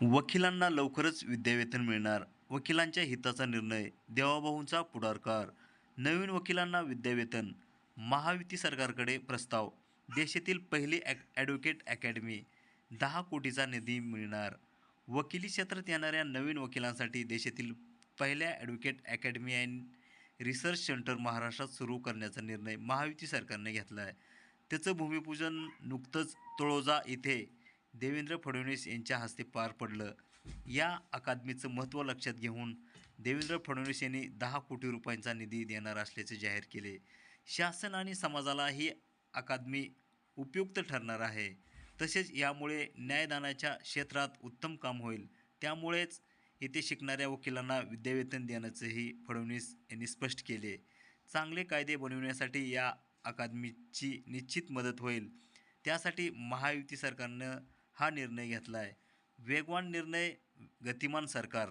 वकिलांना लवकरच विद्यावेतन मिळणार. वकिलांच्या हिताचा निर्णय देवाभाऊंचा पुढाकार. नवीन वकिलांना विद्यावेतन. महायुती सरकारकडे प्रस्ताव. देशातील पहिली ॲक ॲडव्होकेट अकॅडमी. दहा कोटीचा निधी मिळणार. वकिली क्षेत्रात येणाऱ्या नवीन वकिलांसाठी देशातील पहिल्या advocate academy and research centre महाराष्ट्रात सुरू करण्याचा निर्णय महायुती सरकारने घेतला आहे त्याचं भूमिपूजन नुकतंच तळोजा इथे देवेंद्र फडणवीस यांच्या हस्ते पार पडलं. या अकादमीचं महत्त्व लक्षात घेऊन देवेंद्र फडणवीस यांनी दहा कोटी रुपयांचा निधी देणार असल्याचे जाहीर केले. शासन आणि समाजाला ही अकादमी उपयुक्त ठरणार आहे. तसेच यामुळे न्यायदानाच्या क्षेत्रात उत्तम काम होईल. त्यामुळेच येथे शिकणाऱ्या वकिलांना विद्यावेतन देण्याचंही फडणवीस यांनी स्पष्ट केले. चांगले कायदे बनविण्यासाठी या अकादमीची निश्चित मदत होईल. त्यासाठी महायुती सरकारनं हा निर्णय घेतला आहे वेगवान निर्णय गतिमान सरकार.